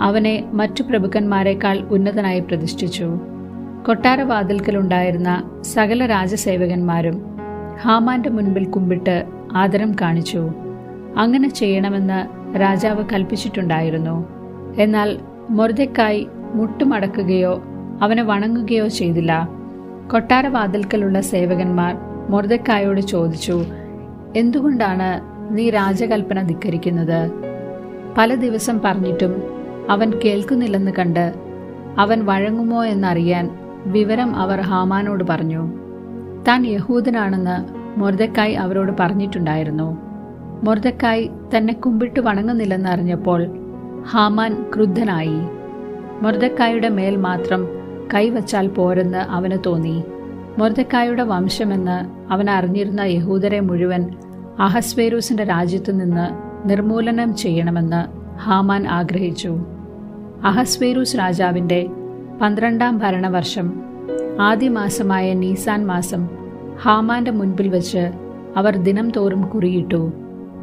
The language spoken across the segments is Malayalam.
അവനെ മറ്റു പ്രഭുക്കന്മാരെക്കാൾ ഉന്നതനായി പ്രതിഷ്ഠിച്ചു. കൊട്ടാരവാതിൽക്കലുണ്ടായിരുന്ന സകല രാജസേവകന്മാരും ഹാമാന്റെ മുൻപിൽ കുമ്പിട്ട് ആദരം കാണിച്ചു. അങ്ങനെ ചെയ്യണമെന്ന് രാജാവ് കൽപ്പിച്ചിട്ടുണ്ടായിരുന്നു. എന്നാൽ മൊർദക്കായി മുട്ടുമടക്കുകയോ അവനെ വണങ്ങുകയോ ചെയ്തില്ല. കൊട്ടാരവാതിൽക്കലുള്ള സേവകന്മാർ മൊർദക്കായോട് ചോദിച്ചു എന്തുകൊണ്ടാണ് നീ രാജകൽപ്പന ധിക്കരിക്കുന്നത്? പല ദിവസം പറഞ്ഞിട്ടും അവൻ കേൾക്കുന്നില്ലെന്ന് കണ്ട് അവൻ വഴങ്ങുമോ എന്നറിയാൻ വിവരം അവർ ഹാമാനോട് പറഞ്ഞു. താൻ യഹൂദനാണെന്ന് മൊർദക്കായി അവരോട് പറഞ്ഞിട്ടുണ്ടായിരുന്നു. മൊർദക്കായി തന്നെ കുമ്പിട്ട് വണങ്ങുന്നില്ലെന്ന് അറിഞ്ഞപ്പോൾ ഹാമാൻ ക്രുദ്ധനായി. മൊർദക്കായുടെ മേൽ മാത്രം കൈവച്ചാൽ പോരെന്ന് അവന് തോന്നി. മൊർദക്കായുടെ വംശമെന്ന് അവൻ അറിഞ്ഞിരുന്ന യഹൂദരെ മുഴുവൻ അഹസ്വേരൂസിന്റെ രാജ്യത്തു നിന്ന് നിർമൂലനം ചെയ്യണമെന്ന് ഹാമാൻ ആഗ്രഹിച്ചു. അഹസ്വേരൂസ് രാജാവിന്റെ പന്ത്രണ്ടാം ഭരണവർഷം ആദ്യ മാസമായ നീസാൻ മാസം ഹാമാന്റെ മുൻപിൽ വച്ച് അവർ ദിനം തോറും കുറിയിട്ടു.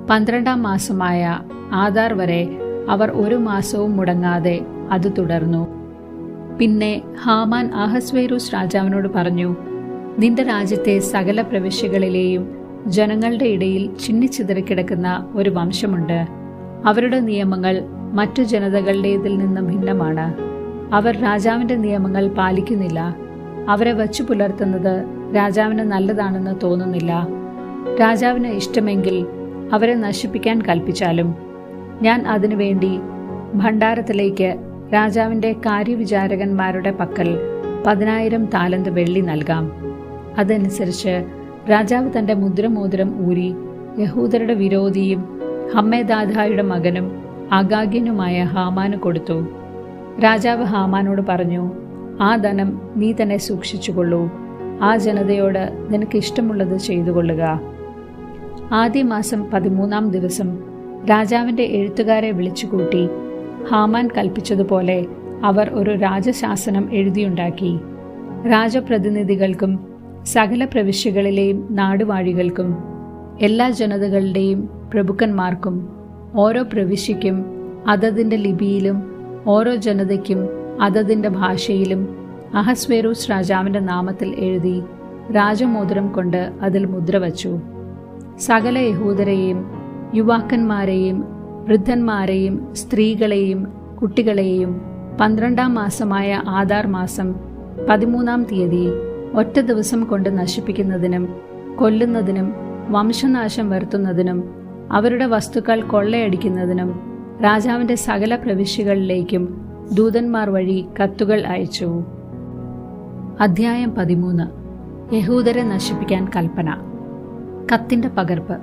പന്ത്രണ്ടാം മാസമായ ആധാർ വരെ അവർ ഒരു മാസവും മുടങ്ങാതെ അത് തുടർന്നു. പിന്നെ ഹാമാൻ അഹസ്വേരൂസ് രാജാവിനോട് പറഞ്ഞു നിന്റെ രാജ്യത്തെ സകല പ്രവിശ്യകളിലെയും ജനങ്ങളുടെ ഇടയിൽ ചിന്നിച്ചിതറിക്കിടക്കുന്ന ഒരു വംശമുണ്ട്. അവരുടെ നിയമങ്ങൾ മറ്റു ജനതകളുടേതിൽ നിന്ന് ഭിന്നമാണ്. അവർ രാജാവിന്റെ നിയമങ്ങൾ പാലിക്കുന്നില്ല. അവരെ വച്ചു പുലർത്തുന്നത് രാജാവിന് നല്ലതാണെന്ന് തോന്നുന്നില്ല. രാജാവിന് ഇഷ്ടമെങ്കിൽ അവരെ നശിപ്പിക്കാൻ കൽപ്പിച്ചാലും. ഞാൻ അതിനുവേണ്ടി ഭണ്ഡാരത്തിലേക്ക് രാജാവിന്റെ കാര്യവിചാരകന്മാരുടെ പക്കൽ പതിനായിരം താലന്ത് വെള്ളി നൽകാം. അതനുസരിച്ച് രാജാവ് തന്റെ മുദ്രമോതിരം ഊരി യഹൂദരുടെ വിരോധിയും ഹമ്മേദാദായുടെ മകനും അഗാഗ്യനുമായ ഹാമാന് കൊടുത്തു. രാജാവ് ഹാമാനോട് പറഞ്ഞു ആ ധനം നീ തന്നെ സൂക്ഷിച്ചുകൊള്ളൂ. ആ ജനതയോട് നിനക്ക് ഇഷ്ടമുള്ളത് ചെയ്തുകൊള്ളുക. ആദ്യ മാസം പതിമൂന്നാം ദിവസം രാജാവിന്റെ എഴുത്തുകാരെ വിളിച്ചുകൂട്ടി ഹാമാൻ കൽപ്പിച്ചതുപോലെ അവർ ഒരു രാജശാസനം എഴുതിയുണ്ടാക്കി. രാജപ്രതിനിധികൾക്കും സകല പ്രവിശ്യകളിലെയും നാടുവാഴികൾക്കും എല്ലാ ജനതകളുടെയും പ്രഭുക്കന്മാർക്കും ഓരോ പ്രവിശ്യയ്ക്കും അതതിന്റെ ലിപിയിലും ഓരോ ജനതയ്ക്കും അതതിന്റെ ഭാഷയിലും അഹസ്വേറൂസ് രാജാവിന്റെ നാമത്തിൽ എഴുതി രാജമോതിരം കൊണ്ട് അതിൽ മുദ്ര വച്ചു. സകല യഹൂദരെയും യുവാക്കന്മാരെയും വൃദ്ധന്മാരെയും സ്ത്രീകളെയും കുട്ടികളെയും പന്ത്രണ്ടാം മാസമായ ആധാർ മാസം പതിമൂന്നാം തീയതി ഒറ്റ ദിവസം കൊണ്ട് നശിപ്പിക്കുന്നതിനും കൊല്ലുന്നതിനും വംശനാശം വരുത്തുന്നതിനും അവരുടെ വസ്തുക്കൾ കൊള്ളയടിക്കുന്നതിനും രാജാവിന്റെ സകല പ്രവിശ്യകളിലേക്കും ദൂതന്മാർ വഴി കത്തുകൾ അയച്ചു. അധ്യായം പതിമൂന്ന്. യഹൂദരെ നശിപ്പിക്കാൻ കൽപ്പന. കത്തിന്റെ പകർപ്പ്.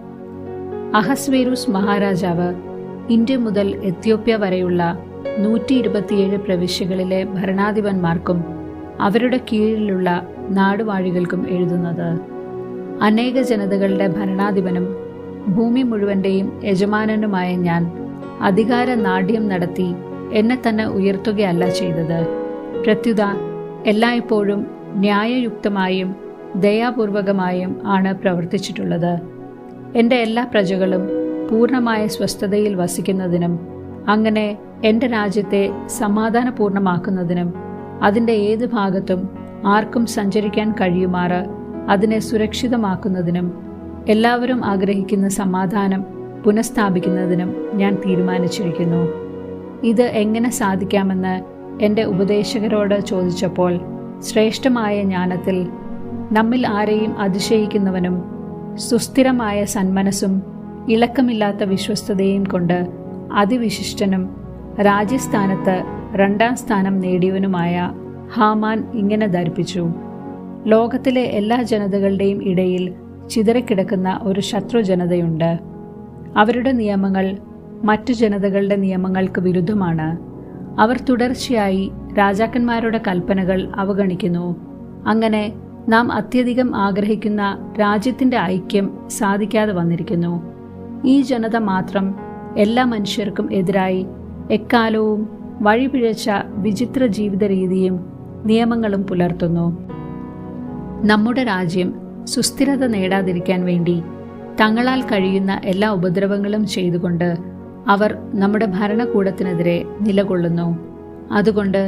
അഹസ്വേരൂസ് മഹാരാജാവ് ഇന്ത്യ മുതൽ എത്യോപ്യ വരെയുള്ള നൂറ്റി ഇരുപത്തിയേഴ് പ്രവിശ്യകളിലെ ഭരണാധിപന്മാർക്കും അവരുടെ കീഴിലുള്ള നാടുവാഴികൾക്കും എഴുതുന്നത്. അനേക ജനതകളുടെ ഭരണാധിപനും ഭൂമി മുഴുവന്റെയും യജമാനനുമായ ഞാൻ അധികാര നാട്യം നടത്തി എന്നെ തന്നെ ഉയർത്തുകയല്ല ചെയ്തത്. പ്രത്യുത എല്ലായ്പ്പോഴും ന്യായയുക്തമായും ദയാപൂർവകമായും ആണ് പ്രവർത്തിച്ചിട്ടുള്ളത്. എന്റെ എല്ലാ പ്രജകളും പൂർണമായ സ്വസ്ഥതയിൽ വസിക്കുന്നതിനും അങ്ങനെ എന്റെ രാജ്യത്തെ സമാധാനപൂർണമാക്കുന്നതിനും അതിന്റെ ഏത് ഭാഗത്തും ആർക്കും സഞ്ചരിക്കാൻ കഴിയുമാറ് അതിനെ സുരക്ഷിതമാക്കുന്നതിനും എല്ലാവരും ആഗ്രഹിക്കുന്ന സമാധാനം പുനഃസ്ഥാപിക്കുന്നതിനും ഞാൻ തീരുമാനിച്ചിരിക്കുന്നു. ഇത് എങ്ങനെ സാധിക്കാമെന്ന് എന്റെ ഉപദേശകരോട് ചോദിച്ചപ്പോൾ ശ്രേഷ്ഠമായ ജ്ഞാനത്തിൽ നമ്മിൽ ആരെയും അതിശയിക്കുന്നവനും സുസ്ഥിരമായ സന്മനസ്സും ഇളക്കമില്ലാത്ത വിശ്വസ്തതയും കൊണ്ട് അതിവിശിഷ്ടനും രാജ്യസ്ഥാനത്ത് രണ്ടാം സ്ഥാനം നേടിയവനുമായ ഹാമാൻ ഇങ്ങനെ ധരിപ്പിച്ചു. ലോകത്തിലെ എല്ലാ ജനതകളുടെയും ഇടയിൽ ചിതറിക്കിടക്കുന്ന ഒരു ശത്രു ജനതയുണ്ട് അവരുടെ നിയമങ്ങൾ മറ്റു ജനതകളുടെ നിയമങ്ങൾക്ക് വിരുദ്ധമാണ്. അവർ തുടർച്ചയായി രാജാക്കന്മാരുടെ കൽപ്പനകൾ അവഗണിക്കുന്നു. അങ്ങനെ നാം അത്യധികം ആഗ്രഹിക്കുന്ന രാജ്യത്തിന്റെ ഐക്യം സാധിക്കാതെ വന്നിരിക്കുന്നു. ഈ ജനത മാത്രം എല്ലാ മനുഷ്യർക്കും എതിരായി എക്കാലവും വഴിപിഴച്ച വിചിത്ര ജീവിത രീതിയും നിയമങ്ങളും പുലർത്തുന്നു. നമ്മുടെ രാജ്യം സുസ്ഥിരത നേടാതിരിക്കാൻ വേണ്ടി തങ്ങളാൽ കഴിയുന്ന എല്ലാ ഉപദ്രവങ്ങളും ചെയ്തുകൊണ്ട് അവർ നമ്മുടെ ഭരണകൂടത്തിനെതിരെ നിലകൊള്ളുന്നു. അതുകൊണ്ട്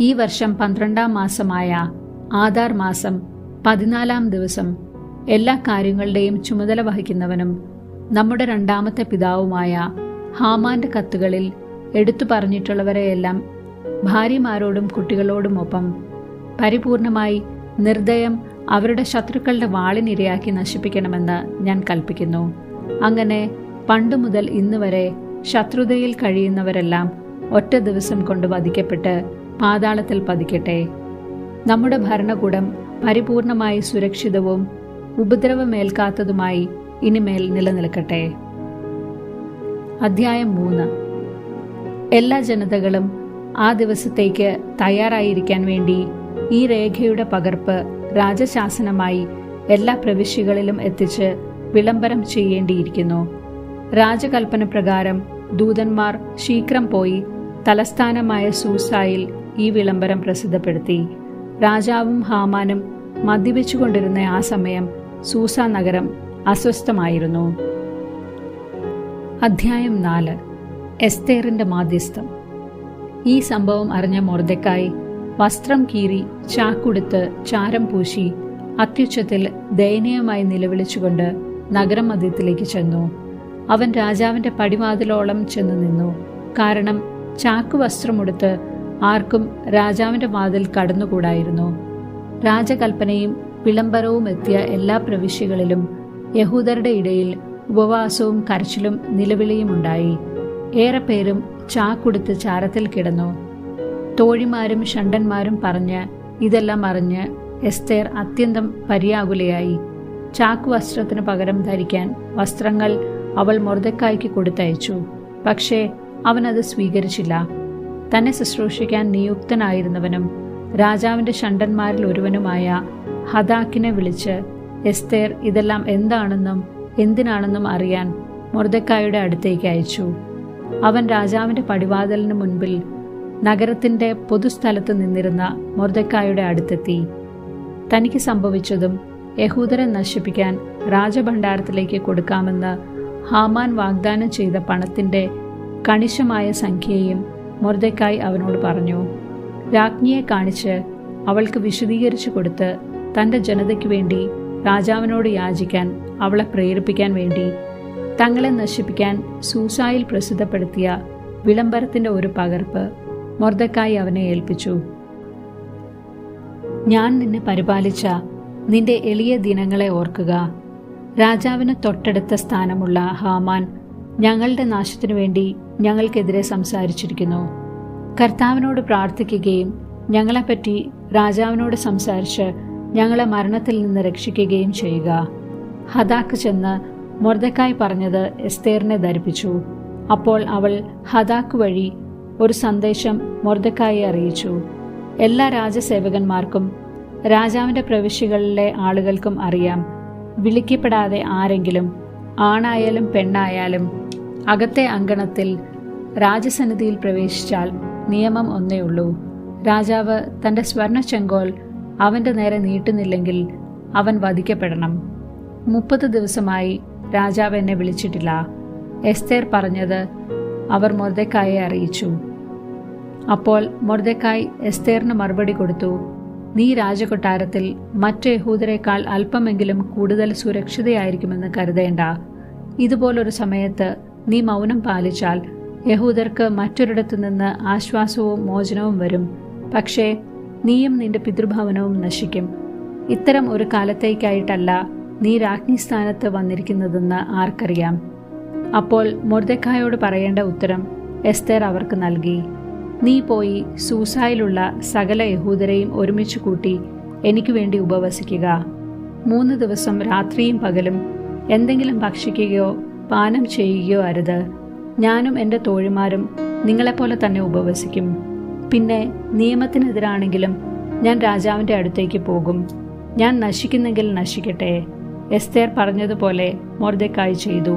ഈ വർഷം പന്ത്രണ്ടാം മാസമായ ആധാർ മാസം പതിനാലാം ദിവസം എല്ലാ കാര്യങ്ങളുടെയും ചുമതല വഹിക്കുന്നവനും നമ്മുടെ രണ്ടാമത്തെ പിതാവുമായ ഹാമാന്റെ കത്തുകളിൽ എടുത്തു പറഞ്ഞിട്ടുള്ളവരെയെല്ലാം ഭാര്യമാരോടും കുട്ടികളോടുമൊപ്പം പരിപൂർണമായി നിർദ്ദയം അവരുടെ ശത്രുക്കളുടെ വാളിനിരയാക്കി നശിപ്പിക്കണമെന്ന് ഞാൻ കൽപ്പിക്കുന്നു. അങ്ങനെ പണ്ടു മുതൽ ഇന്ന് വരെ ശത്രുതയിൽ കഴിയുന്നവരെല്ലാം ഒറ്റ ദിവസം കൊണ്ട് വധിക്കപ്പെട്ട് പാതാളത്തിൽ പതിക്കട്ടെ. നമ്മുടെ ഭരണകൂടം പരിപൂർണമായി സുരക്ഷിതവും ഉപദ്രവമേൽക്കാത്തതുമായി ഇനിമേൽ നിലനിൽക്കട്ടെ. അധ്യായം മൂന്ന്. എല്ലാ ജനതകളും ആ ദിവസത്തേക്ക് തയ്യാറായിരിക്കാൻ വേണ്ടി ഈ രേഖയുടെ പകർപ്പ് രാജശാസനമായി എല്ലാ പ്രവിശ്യകളിലും എത്തിച്ച് വിളംബരം ചെയ്യേണ്ടിയിരിക്കുന്നു. രാജകൽപ്പന പ്രകാരം ദൂതന്മാർ ശീഘ്രം പോയി തലസ്ഥാനമായ സൂസായിൽ ഈ വിളംബരം പ്രസിദ്ധപ്പെടുത്തി. രാജാവും ഹാമാനും മദ്യപിച്ചുകൊണ്ടിരുന്ന ആ സമയം സൂസ നഗരം അസ്വസ്ഥമായിരുന്നു. അധ്യായം നാല്. എസ്തേറിന്റെ മാധ്യസ്ഥം. ഈ സംഭവം അറിഞ്ഞ മൊർദക്കായി വസ്ത്രം കീറി ചാക്കുടുത്ത് ചാരം പൂശി അത്യുച്ചത്തിൽ ദയനീയമായി നിലവിളിച്ചുകൊണ്ട് നഗരം മധ്യത്തിലേക്ക് ചെന്നു. അവൻ രാജാവിന്റെ പടിവാതിലോളം ചെന്നു നിന്നു. കാരണം ചാക്കു വസ്ത്രമുടുത്ത് ആർക്കും രാജാവിന്റെ വാതിൽ കടന്നുകൂടായിരുന്നു. രാജകൽപ്പനയും വിളംബരവും എത്തിയ എല്ലാ പ്രവിശ്യകളിലും യഹൂദരുടെ ഇടയിൽ ഉപവാസവും കരച്ചിലും നിലവിളിയും ഉണ്ടായി. ഏറെ പേരും ചാക്കുടുത്ത് ചാരത്തിൽ കിടന്നു. തോഴിമാരും ഷണ്ടന്മാരും പറഞ്ഞ് ഇതെല്ലാം അറിഞ്ഞ് എസ്തേർ അത്യന്തം പര്യാകുലയായി. ചാക്ക് വസ്ത്രത്തിന് പകരം ധരിക്കാൻ വസ്ത്രങ്ങൾ അവൾ മൊർദക്കായ്ക്ക് കൊടുത്തയച്ചു. പക്ഷേ അവനത് സ്വീകരിച്ചില്ല. തന്നെ ശുശ്രൂഷിക്കാൻ നിയുക്തനായിരുന്നവനും രാജാവിന്റെ ഷണ്ടന്മാരിൽ ഒരുവനുമായ ഹദാക്കിനെ വിളിച്ച് എസ്തേർ ഇതെല്ലാം എന്താണെന്നും എന്തിനാണെന്നും അറിയാൻ മൊർദക്കായുടെ അടുത്തേക്ക് അയച്ചു. അവൻ രാജാവിന്റെ പടിവാതിലിന് മുൻപിൽ നഗരത്തിന്റെ പൊതുസ്ഥലത്ത് നിന്നിരുന്ന മൊർദക്കായുടെ അടുത്തെത്തി. തനിക്ക് സംഭവിച്ചതും യഹൂദരെ നശിപ്പിക്കാൻ രാജഭണ്ഡാരത്തിലേക്ക് കൊടുക്കാമെന്ന് ഹാമാൻ വാഗ്ദാനം ചെയ്ത പണത്തിന്റെ കണിശമായ സംഖ്യയും മൊർദക്കായി അവനോട് പറഞ്ഞു. രാജ്ഞിയെ കാണിച്ച് അവൾക്ക് വിശദീകരിച്ചു കൊടുത്ത് തന്റെ ജനതയ്ക്ക് വേണ്ടി രാജാവിനോട് യാചിക്കാൻ അവളെ പ്രേരിപ്പിക്കാൻ വേണ്ടി തങ്ങളെ നശിപ്പിക്കാൻ സൂസായിൽ പ്രസിദ്ധപ്പെടുത്തിയ വിളംബരത്തിന്റെ ഒരു പകർപ്പ് മൊർദക്കായി അവനെ ഏൽപ്പിച്ചു. ഞാൻ നിന്നെ പരിപാലിച്ച നിന്റെ എളിയ ദിനങ്ങളെ ഓർക്കുക. രാജാവിന് തൊട്ടടുത്ത സ്ഥാനമുള്ള ഹാമാൻ ഞങ്ങളുടെ നാശത്തിനു വേണ്ടി ഞങ്ങൾക്കെതിരെ സംസാരിച്ചിരിക്കുന്നു. കർത്താവിനോട് പ്രാർത്ഥിക്കുകയും ഞങ്ങളെപ്പറ്റി രാജാവിനോട് സംസാരിച്ച് ഞങ്ങളെ മരണത്തിൽ നിന്ന് രക്ഷിക്കുകയും ചെയ്യുക. ഹദാക്ക് ചെന്ന് മൊർദക്കായി പറഞ്ഞത് എസ്തേറിനെ ധരിപ്പിച്ചു. അപ്പോൾ അവൾ ഹദാക്ക് വഴി ഒരു സന്ദേശം മൊർദക്കായി അറിയിച്ചു. എല്ലാ രാജസേവകന്മാർക്കും രാജാവിന്റെ പ്രവിശ്യകളിലെ ആളുകൾക്കും അറിയാം. വിളിക്കപ്പെടാതെ ആരെങ്കിലും ആണായാലും പെണ്ണായാലും അകത്തെ അങ്കണത്തിൽ രാജസന്നിധിയിൽ പ്രവേശിച്ചാൽ നിയമം ഒന്നേയുള്ളൂ രാജാവ് തന്റെ സ്വർണ ചെങ്കോൽ അവന്റെ നേരെ നീട്ടുന്നില്ലെങ്കിൽ അവൻ വധിക്കപ്പെടണം. മുപ്പത് ദിവസമായി രാജാവ് എന്നെ വിളിച്ചിട്ടില്ല. എസ്തേർ പറഞ്ഞത് അവർ മൊർദക്കായെ അറിയിച്ചു. അപ്പോൾ മൊറുതക്കായ് എസ്തേറിന് മറുപടി കൊടുത്തു നീ രാജകൊട്ടാരത്തിൽ മറ്റു യഹൂദരെക്കാൾ അല്പമെങ്കിലും കൂടുതൽ സുരക്ഷിതയായിരിക്കുമെന്ന് കരുതേണ്ട. ഇതുപോലൊരു സമയത്ത് നീ മൗനം പാലിച്ചാൽ യഹൂദർക്ക് മറ്റൊരിടത്തു നിന്ന് ആശ്വാസവും മോചനവും വരും. പക്ഷേ നീയും നിന്റെ പിതൃഭവനവും നശിക്കും. ഇത്തരം ഒരു കാലത്തേക്കായിട്ടല്ല നീ രാജ്ഞി സ്ഥാനത്ത് വന്നിരിക്കുന്നതെന്ന് ആർക്കറിയാം. അപ്പോൾ മൊർദക്കായോട് പറയേണ്ട ഉത്തരം എസ്തേർ അവർക്ക് നൽകി. നീ പോയി സൂസായിലുള്ള സകല യഹൂദരെയും ഒരുമിച്ച് കൂട്ടി എനിക്ക് വേണ്ടി ഉപവസിക്കുക. മൂന്ന് ദിവസം രാത്രിയും പകലും എന്തെങ്കിലും ഭക്ഷിക്കുകയോ പാനം ചെയ്യുകയോ അരുത്. ഞാനും എന്റെ തോഴിമാരും നിങ്ങളെപ്പോലെ തന്നെ ഉപവസിക്കും. പിന്നെ നിയമത്തിനെതിരാണെങ്കിലും ഞാൻ രാജാവിന്റെ അടുത്തേക്ക് പോകും. ഞാൻ നശിക്കുന്നെങ്കിൽ നശിക്കട്ടെ. എസ്തേർ പറഞ്ഞതുപോലെ മൊർദക്കായി ചെയ്തു.